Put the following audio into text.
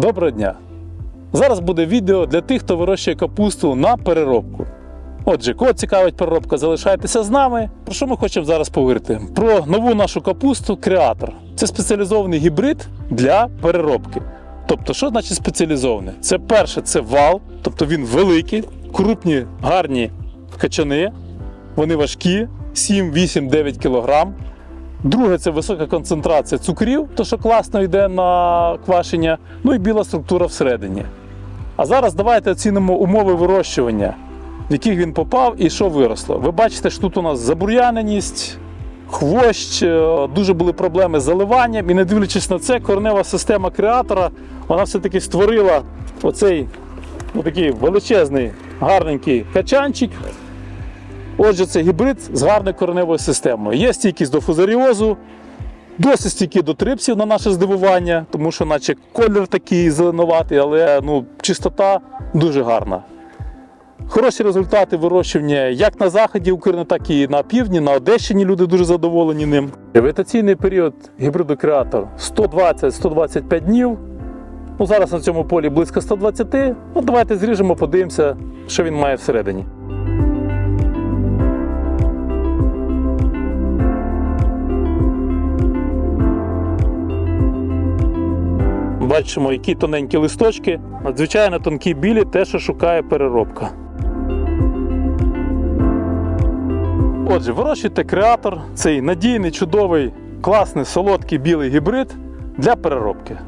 Доброго дня! Зараз буде відео для тих, хто вирощує капусту на переробку. Отже, кого цікавить переробка, залишайтеся з нами. Про що ми хочемо зараз поговорити? Про нову нашу капусту Креатор. Це спеціалізований гібрид для переробки. Тобто, що значить спеціалізований? Це перше, це вал, тобто він великий, крупні, гарні качани, вони важкі, 7, 8, 9 кг. Друге це висока концентрація цукрів, то що класно йде на квашення, ну і біла структура всередині. А зараз давайте оцінимо умови вирощування, в яких він попав і що виросло. Ви бачите, що тут у нас забур'яненість, хвощ, е, дуже були проблеми з заливанням, і не дивлячись на це, коренева система креатора вона все-таки створила оцей ну, такий величезний, гарненький качанчик. Отже, це гібрид з гарною кореневою системою. Є стійкість до фузаріозу, досить стійкий до трипсів на наше здивування, тому що, наче колір такий зеленуватий, але ну, чистота дуже гарна. Хороші результати вирощування як на заході України, так і на півдні, на Одещині люди дуже задоволені ним. Вегетаційний період гібриду креатор 120-125 днів. Ну, зараз на цьому полі близько 120. Ну, давайте зріжемо, подивимося, що він має всередині. Бачимо, які тоненькі листочки, надзвичайно тонкі білі, те, що шукає переробка. Отже, вирощуйте креатор, цей надійний, чудовий, класний, солодкий білий гібрид для переробки.